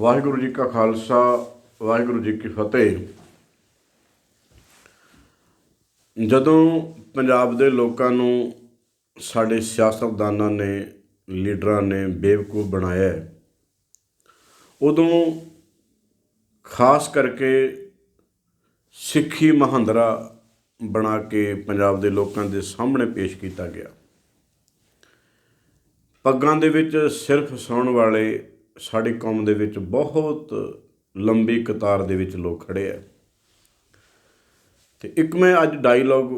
ਵਾਹਿਗੁਰੂ ਜੀ ਕਾ ਖਾਲਸਾ, ਵਾਹਿਗੁਰੂ ਜੀ ਕੀ ਫਤਿਹ। ਜਦੋਂ ਪੰਜਾਬ ਦੇ ਲੋਕਾਂ ਨੂੰ ਸਾਡੇ ਸਿਆਸਤਦਾਨਾਂ ਨੇ, ਲੀਡਰਾਂ ਨੇ ਬੇਵਕੂਫ ਬਣਾਇਆ ਉਦੋਂ ਖਾਸ ਕਰਕੇ ਸਿੱਖੀ ਮਹੰਦਰਾ ਬਣਾ ਕੇ ਪੰਜਾਬ ਦੇ ਲੋਕਾਂ ਦੇ ਸਾਹਮਣੇ ਪੇਸ਼ ਕੀਤਾ ਗਿਆ। ਪੱਗਾਂ ਦੇ ਵਿੱਚ ਸਿਰਫ ਸੌਣ ਵਾਲੇ ਸਾਡੀ ਕੌਮ ਦੇ ਵਿੱਚ ਬਹੁਤ ਲੰਬੀ ਕਤਾਰ ਦੇ ਵਿੱਚ ਲੋਕ ਖੜੇ ਆ। ਤੇ ਇੱਕ ਮੈਂ ਅੱਜ ਡਾਇਲੌਗ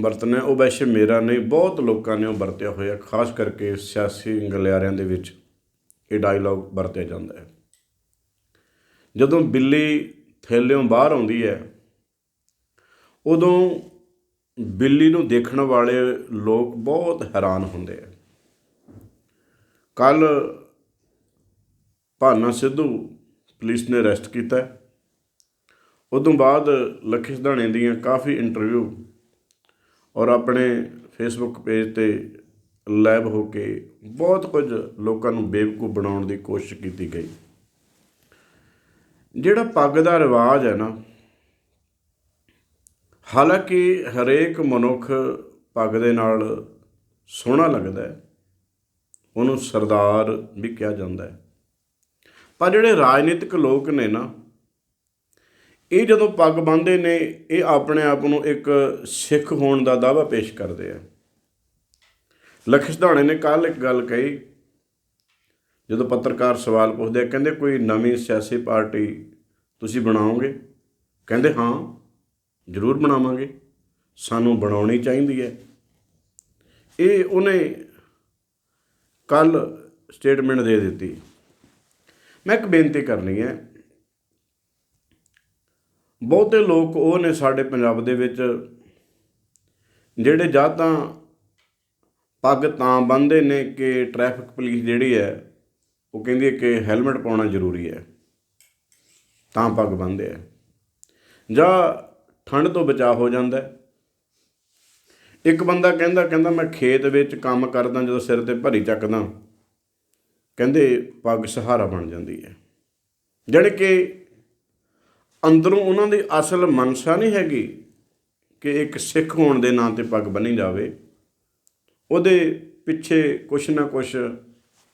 ਵਰਤਣਾ ਉਹ ਵੈਸੇ ਮੇਰਾ ਨਹੀਂ, ਬਹੁਤ ਲੋਕਾਂ ਨੇ ਉਹ ਵਰਤਿਆ ਹੋਇਆ, ਖਾਸ ਕਰਕੇ ਸਿਆਸੀ ਗਲਿਆਰਿਆਂ ਦੇ ਵਿੱਚ ਇਹ ਡਾਇਲੌਗ ਵਰਤਿਆ ਜਾਂਦਾ ਹੈ। ਜਦੋਂ ਬਿੱਲੀ ਥੈਲਿਓਂ ਬਾਹਰ ਆਉਂਦੀ ਹੈ, ਉਦੋਂ ਬਿੱਲੀ ਨੂੰ ਦੇਖਣ ਵਾਲੇ ਲੋਕ ਬਹੁਤ ਹੈਰਾਨ ਹੁੰਦੇ ਆ। ਕੱਲ ਭਾਨਾ ਸਿੱਧੂ ਪੁਲਿਸ ਨੇ ਅਰੈਸਟ ਕੀਤਾ ਉਦੋਂ ਬਾਅਦ ਲੱਖੀ ਸਿਧਾਣੇ ਦੀਆਂ ਕਾਫੀ ਇੰਟਰਵਿਊ ਔਰ ਆਪਣੇ ਫੇਸਬੁੱਕ ਪੇਜ ਤੇ ਲਾਈਵ ਹੋ ਕੇ ਬਹੁਤ ਕੁਝ ਲੋਕਾਂ ਨੂੰ ਬੇਵਕੂਫ ਬਣਾਉਣ ਦੀ ਕੋਸ਼ਿਸ਼ ਕੀਤੀ ਗਈ। ਜਿਹੜਾ ਪੱਗ ਦਾ ਰਿਵਾਜ ਹੈ ਨਾ, ਹਾਲਾਂਕਿ ਹਰੇਕ ਮਨੁੱਖ ਪੱਗ ਦੇ ਨਾਲ ਸੋਹਣਾ ਲੱਗਦਾ ਹੈ, ਉਹਨੂੰ ਸਰਦਾਰ ਵੀ ਕਿਹਾ ਜਾਂਦਾ ਹੈ। ਪਰ ਜਿਹੜੇ ਰਾਜਨੀਤਿਕ ਲੋਕ ਨੇ ਨਾ, ਇਹ ਜਦੋਂ ਪੱਗ ਬੰਨ੍ਹਦੇ ਨੇ, ਇਹ ਆਪਣੇ ਆਪ ਨੂੰ ਇੱਕ ਸਿੱਖ ਹੋਣ ਦਾ ਦਾਅਵਾ ਪੇਸ਼ ਕਰਦੇ ਆ। ਲਖਿਸ਼ ਧਾਣੇ ਨੇ ਕੱਲ ਇੱਕ ਗੱਲ ਕਹੀ, ਜਦੋਂ ਪੱਤਰਕਾਰ ਸਵਾਲ ਪੁੱਛਦੇ ਆ, ਕਹਿੰਦੇ ਕੋਈ ਨਵੀਂ ਸਿਆਸੀ ਪਾਰਟੀ ਤੁਸੀਂ ਬਣਾਓਗੇ? ਕਹਿੰਦੇ ਹਾਂ, ਜ਼ਰੂਰ ਬਣਾਵਾਂਗੇ। ਸਾਨੂੰ ਬਣਾਉਣੀ ਚਾਹੀਦੀ ਹੈ। ਇਹ ਉਹਨੇ ਕੱਲ ਸਟੇਟਮੈਂਟ ਦੇ ਦਿੱਤੀ। ਮੈਂ ਇੱਕ ਬੇਨਤੀ ਕਰਨੀ ਹੈ। ਬਹੁਤੇ ਲੋਕ ਉਹ ਨੇ ਸਾਡੇ ਪੰਜਾਬ ਦੇ ਵਿੱਚ ਜਿਹੜੇ ਜਾਂ ਤਾਂ ਪੱਗ ਤਾਂ ਬੰਨ੍ਹਦੇ ਨੇ ਕਿ ਟ੍ਰੈਫਿਕ ਪੁਲਿਸ ਜਿਹੜੀ ਹੈ, ਉਹ ਕਹਿੰਦੀ ਹੈ ਕਿ ਹੈਲਮਟ ਪਾਉਣਾ ਜ਼ਰੂਰੀ ਹੈ। ਤਾਂ ਪੱਗ ਬੰਨ੍ਹਦੇ ਆ। ਜਾਂ ਠੰਡ ਤੋਂ ਬਚਾਅ ਹੋ ਜਾਂਦਾ ਇੱਕ ਬੰਦਾ ਕਹਿੰਦਾ ਕਹਿੰਦਾ ਮੈਂ ਖੇਤ ਵਿੱਚ ਕੰਮ ਕਰਦਾ, ਜਦੋਂ ਸਿਰ ਤੇ ਭਰੀ ਚੱਕਦਾ। ਕਹਿੰਦੇ ਪੱਗ ਸਹਾਰਾ ਬਣ ਜਾਂਦੀ ਹੈ। ਜਾਣੀ ਕਿ ਅੰਦਰੋਂ ਉਹਨਾਂ ਦੀ ਅਸਲ ਮਨਸ਼ਾ ਨਹੀਂ ਹੈਗੀ ਕਿ ਇੱਕ ਸਿੱਖ ਹੋਣ ਦੇ ਨਾਂ ਤੇ ਪੱਗ ਬੰਨੀ ਜਾਵੇ। ਉਹਦੇ ਪਿੱਛੇ ਕੁਛ ਨਾ ਕੁਛ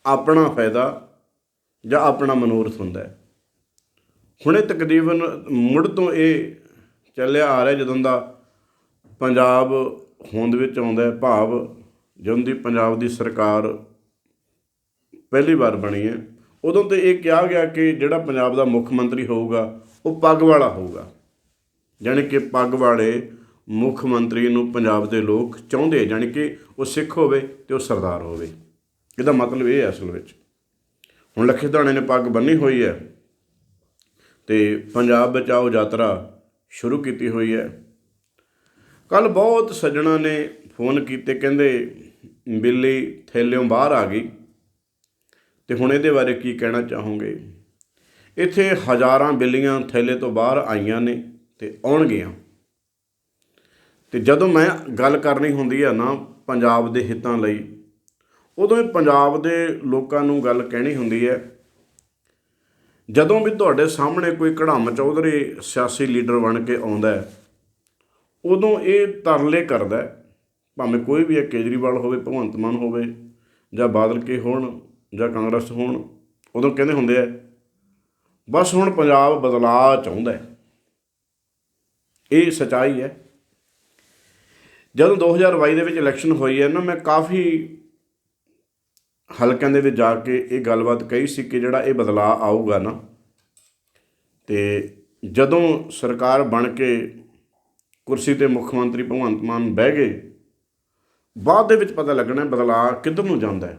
ਆਪਣਾ ਫਾਇਦਾ ਜਾਂ ਆਪਣਾ ਮਨੋਰਥ ਹੁੰਦਾ ਹੈ। ਹੁਣੇ ਤਕਰੀਬਨ ਮੁੜ ਤੋਂ ਇਹ ਚੱਲਿਆ ਆ ਰਿਹਾ ਜਦੋਂ ਦਾ ਪੰਜਾਬ ਹੋਂਦ ਵਿੱਚ ਆਉਂਦਾ ਹੈ, ਭਾਵ ਜਦੋਂ ਦੀ ਪੰਜਾਬ ਦੀ ਸਰਕਾਰ ਪਹਿਲੀ ਵਾਰ ਬਣੀ ਹੈ। ਉਦੋਂ ਤੇ ਇਹ ਕਿਹਾ ਗਿਆ ਕਿ ਜਿਹੜਾ ਪੰਜਾਬ ਦਾ ਮੁੱਖ ਮੰਤਰੀ ਹੋਊਗਾ, ਉਹ ਪੱਗ ਵਾਲਾ ਹੋਊਗਾ। ਯਾਨੀ ਕਿ ਪੱਗ ਵਾਲੇ ਮੁੱਖ ਮੰਤਰੀ ਨੂੰ ਪੰਜਾਬ ਦੇ ਲੋਕ ਚਾਹੁੰਦੇ ਯਾਨੀ ਕਿ ਉਹ ਸਿੱਖ ਹੋਵੇ ਤੇ ਉਹ ਸਰਦਾਰ ਹੋਵੇ। ਇਹਦਾ ਮਤਲਬ ਇਹ ਹੈ ਅਸਲ ਵਿੱਚ। ਹੁਣ ਲੱਖੇ ਦਾਣੇ ਨੇ ਪੱਗ ਬੰਨੀ ਹੋਈ ਹੈ ਤੇ ਪੰਜਾਬ ਬਚਾਓ ਯਾਤਰਾ ਸ਼ੁਰੂ ਕੀਤੀ ਹੋਈ ਹੈ। ਕੱਲ ਬਹੁਤ ਸੱਜਣਾ ਨੇ ਫੋਨ ਕੀਤੇ, ਕਹਿੰਦੇ ਬਿੱਲੀ ਥੈਲਿਓਂ ਬਾਹਰ ਆ ਗਈ। ਤੇ ਹੁਣ ਇਹਦੇ ਬਾਰੇ ਕੀ ਕਹਿਣਾ ਚਾਹੋਗੇ? ਇੱਥੇ ਹਜ਼ਾਰਾਂ ਬਿੱਲੀਆਂ ਥੈਲੇ ਤੋਂ ਬਾਹਰ ਆਈਆਂ ਨੇ ਤੇ ਆਉਣਗੀਆਂ ਤੇ ਜਦੋਂ ਮੈਂ ਗੱਲ ਕਰਨੀ ਹੁੰਦੀ ਆ ਨਾ ਪੰਜਾਬ ਦੇ ਹਿੱਤਾਂ ਲਈ, ਉਦੋਂ ਇਹ ਪੰਜਾਬ ਦੇ ਲੋਕਾਂ ਨੂੰ ਗੱਲ ਕਹਿਣੀ ਹੁੰਦੀ ਹੈ, ਜਦੋਂ ਵੀ ਤੁਹਾਡੇ ਸਾਹਮਣੇ ਕੋਈ ਕੜਾਮ ਚੌਧਰੀ ਸਿਆਸੀ ਲੀਡਰ ਬਣ ਕੇ ਆਉਂਦਾ ਹੈ, ਉਦੋਂ ਇਹ ਤਰਲੇ ਕਰਦਾ ਭਾਵੇਂ ਕੋਈ ਵੀ ਹੈ ਕੇਜਰੀਵਾਲ ਹੋਵੇ, ਭਗਵੰਤ ਮਾਨ ਹੋਵੇ ਜਾਂ ਬਾਦਲ ਕੇ ਹੋਣ ਜਾਂ ਕਾਂਗਰਸ ਹੋਣ, ਉਦੋਂ ਕਹਿੰਦੇ ਹੁੰਦੇ ਆ, ਬਸ ਹੁਣ ਪੰਜਾਬ ਬਦਲਾਅ ਚਾਹੁੰਦਾ ਇਹ ਸਚਾਈ ਹੈ। ਜਦੋਂ 2022 ਦੇ ਵਿੱਚ ਇਲੈਕਸ਼ਨ ਹੋਈ ਹੈ ਨਾ, ਮੈਂ ਕਾਫੀ ਹਲਕਿਆਂ ਦੇ ਵਿੱਚ ਜਾ ਕੇ ਇਹ ਗੱਲਬਾਤ ਕਹੀ ਸੀ ਕਿ ਜਿਹੜਾ ਇਹ ਬਦਲਾਅ ਆਊਗਾ ਨਾ, ਤੇ ਜਦੋਂ ਸਰਕਾਰ ਬਣ ਕੇ ਕੁਰਸੀ ਤੇ ਮੁੱਖ ਮੰਤਰੀ ਭਗਵੰਤ ਮਾਨ ਬਹਿ ਗਏ, ਬਾਅਦ ਦੇ ਵਿੱਚ ਪਤਾ ਲੱਗਣਾ ਬਦਲਾਅ ਕਿੱਧਰ ਨੂੰ ਜਾਂਦਾ ਹੈ।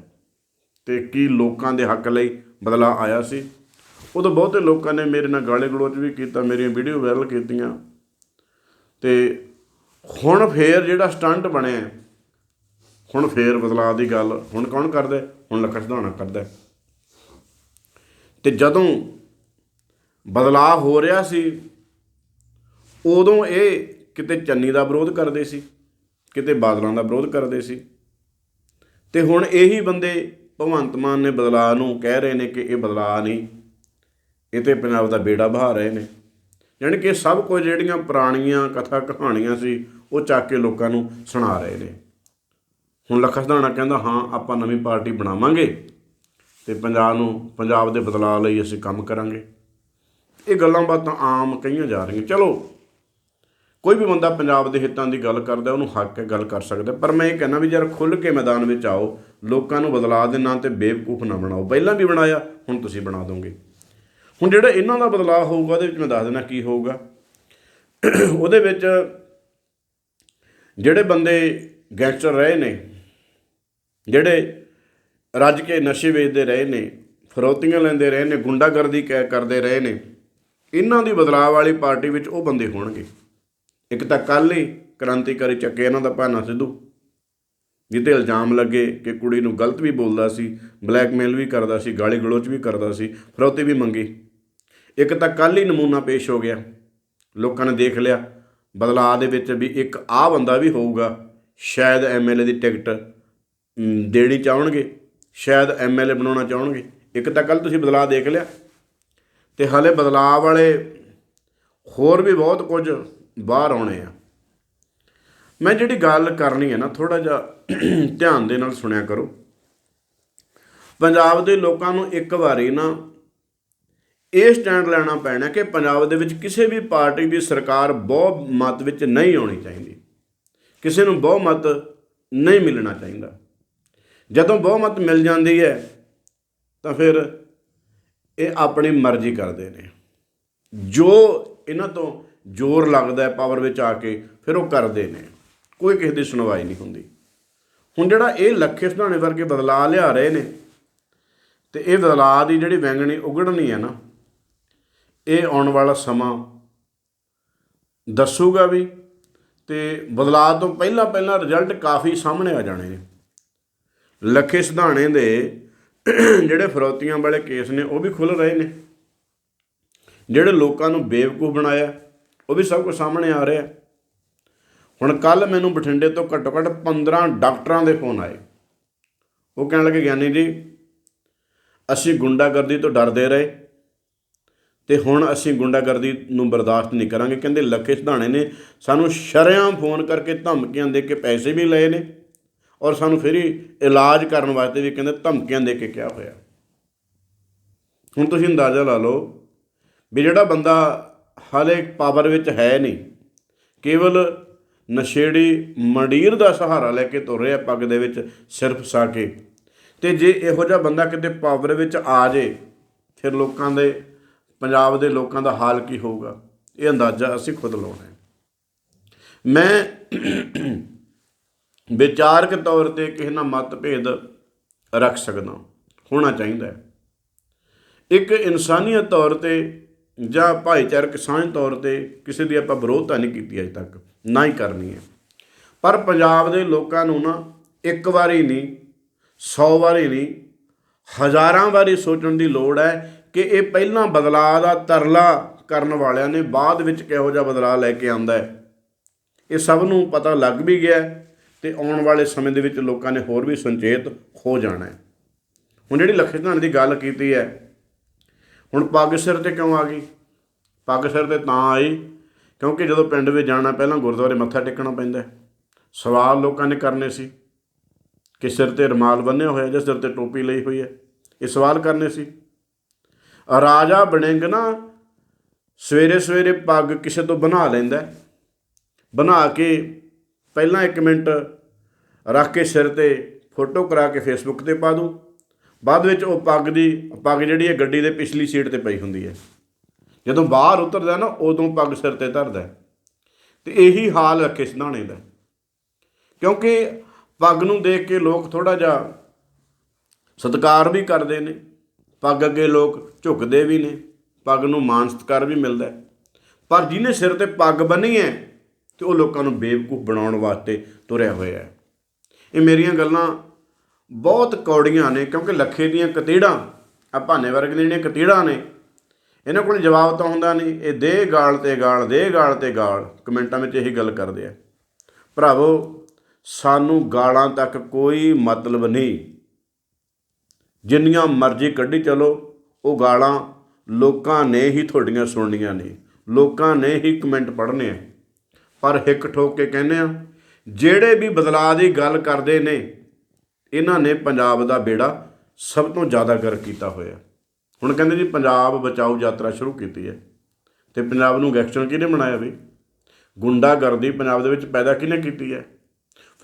ਤੇ ਕੀ ਲੋਕਾਂ ਦੇ ਹੱਕ ਲਈ ਬਦਲਾਅ ਆਇਆ ਸੀ। ਉਦੋਂ ਬਹੁਤੇ ਲੋਕਾਂ ਨੇ ਮੇਰੇ ਨਾਲ ਗਾਲੇ ਗਲੋਚ ਵੀ ਕੀਤਾ, ਮੇਰੀਆਂ ਵੀਡੀਓ ਵਾਇਰਲ ਕੀਤੀਆਂ। ਤੇ ਹੁਣ ਫੇਰ ਜਿਹੜਾ ਸਟੰਟ ਬਣਿਆ, ਹੁਣ ਫੇਰ ਬਦਲਾਅ ਦੀ ਗੱਲ, ਹੁਣ ਕੌਣ ਕਰਦਾ, ਹੁਣ ਲੱਖਾ ਸਧਾਣਾ ਕਰਦਾ। ਹੈ। ਤੇ ਜਦੋਂ ਬਦਲਾਅ ਹੋ ਰਿਹਾ ਸੀ, ਉਦੋਂ ਇਹ ਕਿਤੇ ਚੰਨੀ ਦਾ ਵਿਰੋਧ ਕਰਦੇ ਸੀ, ਕਿਤੇ ਬਾਦਲਾਂ ਦਾ ਵਿਰੋਧ ਕਰਦੇ ਸੀ। ਤੇ ਹੁਣ ਇਹੀ ਬੰਦੇ ਭਗਵੰਤ ਮਾਨ ਨੇ ਬਦਲਾਅ ਨੂੰ ਕਹਿ ਰਹੇ ਨੇ ਕਿ ਇਹ ਬਦਲਾਅ ਨਹੀਂ। ਇਹ ਤੇ ਪੰਜਾਬ ਦਾ ਬੇੜਾ ਬਹਾ ਰਹੇ ਨੇ। ਯਾਨੀ ਕਿ ਸਭ ਕੁਝ ਜਿਹੜੀਆਂ ਪੁਰਾਣੀਆਂ ਕਥਾ ਕਹਾਣੀਆਂ ਸੀ, ਉਹ ਚੱਕ ਕੇ ਲੋਕਾਂ ਨੂੰ ਸੁਣਾ ਰਹੇ ਨੇ। ਹੁਣ ਲੱਖਾ ਸਿਧਾਣਾ ਕਹਿੰਦਾ, ਹਾਂ, ਆਪਾਂ ਨਵੀਂ ਪਾਰਟੀ ਬਣਾਵਾਂਗੇ ਤੇ ਪੰਜਾਬ ਨੂੰ, ਪੰਜਾਬ ਦੇ ਬਦਲਾਅ ਲਈ ਅਸੀਂ ਕੰਮ ਕਰਾਂਗੇ। ਇਹ ਗੱਲਾਂ ਬਾਤਾਂ ਆਮ ਕਹੀਆਂ ਜਾ ਰਹੀਆਂ। ਚਲੋ, ਕੋਈ ਵੀ ਬੰਦਾ ਪੰਜਾਬ ਦੇ ਹਿੱਤਾਂ ਦੀ ਗੱਲ ਕਰਦਾ, ਉਹਨੂੰ ਹੱਕ ਹੈ ਗੱਲ ਕਰ ਸਕਦਾ। ਪਰ ਮੈਂ ਇਹ ਕਹਿੰਦਾ ਵੀ ਯਾਰ ਖੁੱਲ੍ਹ ਕੇ ਮੈਦਾਨ ਵਿੱਚ ਆਓ। ਲੋਕਾਂ ਨੂੰ ਬਦਲਾਅ ਦੇ ਨਾਂ ਤੇ ਬੇਵਕੂਫ ਨਾ ਬਣਾਓ। ਪਹਿਲਾਂ ਵੀ ਬਣਾਇਆ, ਹੁਣ ਤੁਸੀਂ ਬਣਾ ਦੋਗੇ। ਹੁਣ ਜਿਹੜਾ ਇਹਨਾਂ ਦਾ ਬਦਲਾਅ ਹੋਊਗਾ, ਉਹਦੇ ਵਿੱਚ ਮੈਂ ਦੱਸ ਦੇਣਾ ਕੀ ਹੋਊਗਾ। ਉਹਦੇ ਵਿੱਚ ਜਿਹੜੇ ਬੰਦੇ ਗੈਂਗਸਟਰ ਰਹੇ ਨੇ, ਜਿਹੜੇ ਰੱਜ ਕੇ ਨਸ਼ੇ ਵੇਚਦੇ ਰਹੇ ਨੇ, ਫਰੋਤੀਆਂ ਲੈਂਦੇ ਰਹੇ ਨੇ, ਗੁੰਡਾਗਰਦੀ ਕ- ਕਰਦੇ ਰਹੇ ਨੇ, ਇਹਨਾਂ ਦੀ ਬਦਲਾਅ ਵਾਲੀ ਪਾਰਟੀ ਵਿੱਚ ਉਹ ਬੰਦੇ ਹੋਣਗੇ। ਇੱਕ ਤਾਂ ਕੱਲ੍ਹ ਹੀ ਕ੍ਰਾਂਤੀਕਾਰੀ ਚੱਕੇ ਇਹਨਾਂ ਦਾ ਭਾਨਾ ਸਿੱਧੂ। ਜਿੱਤੇ ਇਲਜ਼ਾਮ ਲੱਗੇ ਕਿ ਕੁੜੀ ਨੂੰ ਗਲਤ ਵੀ ਬੋਲਦਾ ਸੀ, ਬਲੈਕਮੇਲ ਵੀ ਕਰਦਾ ਸੀ, ਗਾਲੀ ਗਲੋਚ ਵੀ ਕਰਦਾ ਸੀ, ਫਰੋਤੀ ਵੀ ਮੰਗੀ। ਇੱਕ ਤਾਂ ਕੱਲ੍ਹ ਹੀ ਨਮੂਨਾ ਪੇਸ਼ ਹੋ ਗਿਆ। ਲੋਕਾਂ ਨੇ ਦੇਖ ਲਿਆ ਬਦਲਾਅ ਦੇ ਵਿੱਚ ਵੀ ਇੱਕ ਆਹ ਬੰਦਾ ਵੀ ਹੋਊਗਾ, ਸ਼ਾਇਦ ਐਮਐਲਏ ਦੀ ਟਿਕਟ ਦੇਣੀ ਚਾਹਣਗੇ, ਸ਼ਾਇਦ ਐਮਐਲਏ ਬਣਾਉਣਾ ਚਾਹਣਗੇ। ਇੱਕ ਤਾਂ ਕੱਲ ਤੁਸੀਂ ਬਦਲਾਅ ਦੇਖ ਲਿਆ, ਤੇ ਹਾਲੇ ਬਦਲਾਅ ਵਾਲੇ ਹੋਰ ਵੀ ਬਹੁਤ ਕੁਝ ਬਾਹਰ ਆਉਣੇ ਆ। ਮੈਂ ਜਿਹੜੀ ਗੱਲ ਕਰਨੀ ਹੈ ਨਾ ਥੋੜਾ ਜਿਹਾ ਧਿਆਨ ਦੇ ਨਾਲ ਸੁਣਿਆ ਕਰੋ। ਪੰਜਾਬ ਦੇ ਲੋਕਾਂ ਨੂੰ ਇੱਕ ਵਾਰੀ ਨਾ ਇਹ ਸਟੈਂਡ ਲੈਣਾ ਪੈਣਾ ਕਿ ਪੰਜਾਬ ਦੇ ਵਿੱਚ ਕਿਸੇ ਵੀ ਪਾਰਟੀ ਦੀ ਸਰਕਾਰ ਬਹੁ ਮਤ ਵਿੱਚ ਨਹੀਂ ਆਉਣੀ ਚਾਹੀਦੀ। ਕਿਸੇ ਨੂੰ ਬਹੁ ਮਤ ਨਹੀਂ ਮਿਲਣਾ ਚਾਹੀਦਾ। ਜਦੋਂ ਬਹੁ ਮਤ ਮਿਲ ਜਾਂਦੀ ਹੈ, ਤਾਂ ਫਿਰ ਇਹ ਆਪਣੀ ਮਰਜ਼ੀ ਕਰਦੇ ਨੇ। ਜੋ ਇਹਨਾਂ ਤੋਂ ਜ਼ੋਰ ਲੱਗਦਾ ਪਾਵਰ ਵਿੱਚ ਆ ਕੇ, ਫਿਰ ਉਹ ਕਰਦੇ ਨੇ। ਕੋਈ ਕਿਸੇ ਦੀ ਸੁਣਵਾਈ ਨਹੀਂ ਹੁੰਦੀ। ਹੁਣ ਜਿਹੜਾ ਇਹ ਲੱਖੇ ਸਿਧਾਣੇ ਵਰਗੇ ਬਦਲਾਅ ਲਿਆ ਰਹੇ ਨੇ, ਤੇ ਇਹ ਬਦਲਾਅ ਦੀ ਜਿਹੜੀ ਵੈਂਗਣੀ ਉਗੜਨੀ ਹੈ ਨਾ, ਇਹ ਆਉਣ ਵਾਲਾ ਸਮਾਂ ਦੱਸੂਗਾ ਵੀ, ਤੇ ਬਦਲਾਅ ਤੋਂ ਪਹਿਲਾਂ ਪਹਿਲਾਂ ਰਿਜ਼ਲਟ ਕਾਫੀ ਸਾਹਮਣੇ ਆ ਜਾਣੇ ਨੇ। ਲੱਖੇ ਸਿਧਾਣੇ ਦੇ ਜਿਹੜੇ ਫਰੋਤੀਆਂ ਵਾਲੇ ਕੇਸ ਨੇ, ਉਹ ਵੀ ਖੁੱਲ ਰਹੇ ਨੇ। ਜਿਹੜੇ ਲੋਕਾਂ ਨੂੰ ਬੇਵਕੂਫ ਬਣਾਇਆ, ਉਹ ਵੀ ਸਭ ਕੁਝ ਸਾਹਮਣੇ ਆ ਰਿਹਾ। ਹੁਣ ਕੱਲ ਮੈਨੂੰ ਬਠਿੰਡੇ ਤੋਂ ਘੱਟੋ ਘੱਟ 15 ਡਾਕਟਰਾਂ ਦੇ ਫੋਨ ਆਏ। ਉਹ ਕਹਿਣ ਲੱਗੇ, ਗਿਆਨੀ ਜੀ, ਅਸੀਂ ਗੁੰਡਾਗਰਦੀ ਤੋਂ ਡਰਦੇ ਰਹੇ ਤੇ ਹੁਣ ਅਸੀਂ ਗੁੰਡਾਗਰਦੀ ਨੂੰ ਬਰਦਾਸ਼ਤ ਨਹੀਂ ਕਰਾਂਗੇ। ਕਹਿੰਦੇ, ਲੱਖੇ ਸਿਧਾਣੇ ਨੇ ਸਾਨੂੰ ਸ਼ਰਿਆਂ ਫੋਨ ਕਰਕੇ ਧਮਕੀਆਂ ਦੇ ਕੇ ਪੈਸੇ ਵੀ ਲਏ ਨੇ ਔਰ ਸਾਨੂੰ ਫਿਰ ਇਲਾਜ ਕਰਨ ਵਾਸਤੇ ਵੀ ਕਹਿੰਦੇ ਧਮਕੀਆਂ ਦੇ ਕੇ ਕਿਹਾ ਹੋਇਆ। ਹੁਣ ਤੁਸੀਂ ਅੰਦਾਜ਼ਾ ਲਾ ਲਓ ਵੀ ਜਿਹੜਾ ਬੰਦਾ ਹਾਲੇ ਪਾਵਰ ਵਿੱਚ ਹੈ ਨਹੀਂ, ਕੇਵਲ ਨਸ਼ੇੜੀ ਮੰਡੀਰ ਦਾ ਸਹਾਰਾ ਲੈ ਕੇ ਤੁਰ ਰਿਹਾ ਪੱਗ ਦੇ ਵਿੱਚ, ਸਿਰ ਫਸਾ ਕੇ। ਤੇ ਜੇ ਇਹੋ ਜਿਹਾ ਬੰਦਾ ਕਿਤੇ ਪਾਵਰ ਵਿੱਚ ਆ ਜੇ, ਫਿਰ ਲੋਕਾਂ ਦੇ, ਪੰਜਾਬ ਦੇ ਲੋਕਾਂ ਦਾ ਹਾਲ ਕੀ ਹੋਊਗਾ? ਇਹ ਅੰਦਾਜ਼ਾ ਅਸੀਂ ਖੁਦ ਲਾਉਣਾ ਹੈ। ਮੈਂ ਵਿਚਾਰਕ ਤੌਰ ਤੇ ਕਿਸੇ ਨਾਲ ਮਤਭੇਦ ਰੱਖ ਸਕਦਾ ਹੋਣਾ ਚਾਹੀਦਾ ਹੈ। ਇੱਕ ਇਨਸਾਨੀਅਤ ਤੌਰ ਤੇ ਜਾਂ ਭਾਈਚਾਰਕ ਸਾਂਝ ਤੌਰ ਤੇ ਕਿਸੇ ਦੀ ਆਪਾਂ ਵਿਰੋਧਤਾ ਨਹੀਂ ਕੀਤੀ ਅਜੇ ਤੱਕ। ਨਾ ਹੀ ਕਰਨੀ ਹੈ। ਪਰ ਪੰਜਾਬ ਦੇ ਲੋਕਾਂ ਨੂੰ ਨਾ ਇੱਕ ਵਾਰੀ ਨਹੀਂ 100 ਵਾਰੀ ਨਹੀਂ, ਹਜ਼ਾਰਾਂ ਵਾਰੀ ਸੋਚਣ ਦੀ ਲੋੜ ਹੈ ਕਿ ਇਹ ਪਹਿਲਾਂ ਬਦਲਾਅ ਦਾ ਤਰਲਾ ਕਰਨ ਵਾਲਿਆਂ ਨੇ ਬਾਅਦ ਵਿੱਚ ਕਿਹੋ ਜਿਹਾ ਬਦਲਾਅ ਲੈ ਕੇ ਆਂਦਾ ਹੈ। ਇਹ ਸਭ ਨੂੰ ਪਤਾ ਲੱਗ ਵੀ ਗਿਆ ਹੈ ਤੇ ਆਉਣ ਵਾਲੇ ਸਮੇਂ ਦੇ ਵਿੱਚ ਲੋਕਾਂ ਨੇ ਹੋਰ ਵੀ ਸੰਚੇਤ ਹੋ ਜਾਣਾ ਹੈ। ਹੁਣ ਜਿਹੜੀ ਲੱਖੇ ਸਿਧਾਣੇ ਦੀ ਗੱਲ ਕੀਤੀ ਹੈ, ਹੁਣ ਪੱਗ ਸਿਰ ਤੇ ਕਿਉਂ ਆ ਗਈ? ਪੱਗ ਸਿਰ ਤੇ ਤਾਂ ਆਈ ਕਿਉਂਕਿ ਜਦੋਂ ਪਿੰਡ ਵਿੱਚ ਜਾਣਾ, ਪਹਿਲਾਂ ਗੁਰਦੁਆਰੇ ਮੱਥਾ ਟੇਕਣਾ ਪੈਂਦਾ ਸਵਾਲ ਲੋਕਾਂ ਨੇ ਕਰਨੇ ਸੀ ਕਿ ਸਿਰ ਤੇ ਰਮਾਲ ਬੰਨਿਆ ਹੋਇਆ ਜਾਂ ਸਿਰ ਤੇ ਟੋਪੀ ਲਈ ਹੋਈ ਹੈ। ਇਹ ਸਵਾਲ ਕਰਨੇ ਸੀ। ਰਾਜਾ ਬਣਿੰਗ ਨਾ ਸਵੇਰੇ ਸਵੇਰੇ ਪੱਗ ਕਿਸੇ ਤੋਂ ਬਣਾ ਲੈਂਦਾ ਬਣਾ ਕੇ ਪਹਿਲਾਂ 1 ਮਿੰਟ ਰੱਖ ਕੇ ਸਿਰ ਤੇ ਫੋਟੋ ਕਰਾ ਕੇ ਫੇਸਬੁੱਕ ਤੇ ਪਾ ਦੂੰ। ਬਾਅਦ ਵਿੱਚ ਉਹ ਪੱਗ ਦੀ, ਪੱਗ ਜਿਹੜੀ ਹੈ, ਗੱਡੀ ਦੇ ਪਿਛਲੀ ਸੀਟ ਤੇ ਪਈ ਹੁੰਦੀ ਹੈ। ਜਦੋਂ ਬਾਹਰ ਉਤਰਦਾ ਨਾ, ਉਦੋਂ ਪੱਗ ਸਿਰ ਤੇ ਧਰਦਾ ਹੈ। ਤੇ ਇਹੀ ਹਾਲ ਰੱਖੇ ਸਿਧਾਣੇ ਦਾ। ਕਿਉਂਕਿ ਪੱਗ ਨੂੰ ਦੇਖ ਕੇ ਲੋਕ ਥੋੜਾ ਜਿਹਾ ਸਤਿਕਾਰ ਵੀ ਕਰਦੇ ਨੇ। ਪੱਗ ਅੱਗੇ ਲੋਕ ਝੁਕਦੇ ਵੀ ਨੇ। ਪੱਗ ਨੂੰ ਮਾਨ ਸਤਿਕਾਰ ਵੀ ਮਿਲਦਾ ਪਰ ਜਿਹਨੇ ਸਿਰ ਤੇ ਪੱਗ ਬੰਨੀ ਹੈ, ਤੇ ਉਹ ਲੋਕਾਂ ਨੂੰ ਬੇਵਕੂਫ ਬਣਾਉਣ ਵਾਸਤੇ ਤੁਰਿਆ ਹੋਇਆ ਹੈ। ਇਹ ਮੇਰੀਆਂ ਗੱਲਾਂ ਬਹੁਤ ਕੌੜੀਆਂ ਨੇ, ਕਿਉਂਕਿ ਲੱਖੇ ਦੀਆਂ ਕਤੀੜਾਂ ਆ ਭਾਨੇ ਵਰਗ ਦੀਆਂ ਜਿਹੜੀਆਂ ਕਤੀੜਾਂ ਨੇ ਇਹਨਾਂ ਕੋਲ ਜਵਾਬ ਤਾਂ ਹੁੰਦਾ ਨਹੀਂ। ਇਹ ਦੇ ਗਾਲ ਤੇ ਗਾਲ, ਦੇ ਗਾਲ ਤੇ ਗਾਲ ਕਮੈਂਟਾਂ ਵਿੱਚ ਇਹੀ ਗੱਲ ਕਰਦੇ ਆ। ਭਰਾਵੋ, ਸਾਨੂੰ ਗਾਲਾਂ ਤੱਕ ਕੋਈ ਮਤਲਬ ਨਹੀਂ। ਜਿੰਨੀਆਂ ਮਰਜ਼ੀ ਕੱਢੀ ਚਲੋ, ਉਹ ਗਾਲਾਂ ਲੋਕਾਂ ਨੇ ਹੀ ਤੁਹਾਡੀਆਂ ਸੁਣਨੀਆਂ ਨੇ। ਲੋਕਾਂ ਨੇ ਹੀ ਕਮੈਂਟ ਪੜ੍ਹਨੇ ਆ। ਪਰ ਹਿੱਕ ਠੋਕ ਕੇ ਕਹਿੰਦੇ ਆ, ਜਿਹੜੇ ਵੀ ਬਦਲਾਅ ਦੀ ਗੱਲ ਕਰਦੇ ਨੇ, ਇਹਨਾਂ ਨੇ ਪੰਜਾਬ ਦਾ ਬੇੜਾ ਸਭ ਤੋਂ ਜ਼ਿਆਦਾ ਗਰ ਕੀਤਾ ਹੋਇਆ। ਹੁਣ ਕਹਿੰਦੇ ਜੀ ਪੰਜਾਬ ਬਚਾਓ ਯਾਤਰਾ ਸ਼ੁਰੂ ਕੀਤੀ ਹੈ ਤੇ ਪੰਜਾਬ ਨੂੰ ਗੈਂਗਸਟਰ ਕਿਹਨੇ ਬਣਾਇਆ ਵੀ? ਗੁੰਡਾਗਰਦੀ ਪੰਜਾਬ ਦੇ ਵਿੱਚ ਪੈਦਾ ਕਿਹਨੇ ਕੀਤੀ ਹੈ?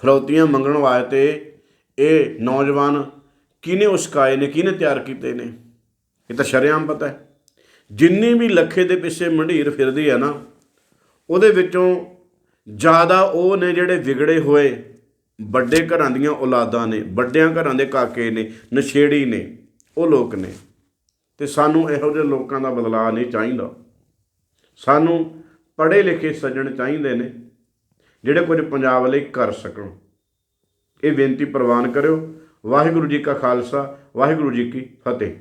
ਫਰੌਤੀਆਂ ਮੰਗਣ ਵਾਸਤੇ ਇਹ ਨੌਜਵਾਨ ਕਿਹਨੇ ਉਸਕਾਏ ਨੇ, ਕਿਹਨੇ ਤਿਆਰ ਕੀਤੇ ਨੇ? ਇਹ ਤਾਂ ਸ਼ਰੇਆਮ ਪਤਾ ਹੈ। ਜਿੰਨੀ ਵੀ ਲੱਖੇ ਦੇ ਪਿੱਛੇ ਮੰਡੀਰ ਫਿਰਦੀ ਹੈ ਨਾ, ਉਹਦੇ ਵਿੱਚੋਂ ਜ਼ਿਆਦਾ ਉਹ ਨੇ ਜਿਹੜੇ ਵਿਗੜੇ ਹੋਏ ਵੱਡੇ ਘਰਾਂ ਦੀਆਂ ਔਲਾਦਾਂ ਨੇ, ਵੱਡਿਆਂ ਘਰਾਂ ਦੇ ਕਾਕੇ ਨੇ, ਨਸ਼ੇੜੀ ਨੇ, ਉਹ ਲੋਕ ਨੇ। ਤੇ ਸਾਨੂੰ ਇਹੋ ਜਿਹੇ ਲੋਕਾਂ ਦਾ ਬਦਲਾਅ ਨਹੀਂ ਚਾਹੀਦਾ। ਸਾਨੂੰ ਪੜ੍ਹੇ ਲਿਖੇ ਸੱਜਣ ਚਾਹੀਦੇ ਨੇ, ਜਿਹੜੇ ਕੁਝ ਪੰਜਾਬ ਲਈ ਕਰ ਸਕਣ। ਇਹ ਬੇਨਤੀ ਪ੍ਰਵਾਨ ਕਰਿਓ। ਵਾਹਿਗੁਰੂ ਜੀ ਕਾ ਖਾਲਸਾ, ਵਾਹਿਗੁਰੂ ਜੀ ਕੀ ਫਤਿਹ।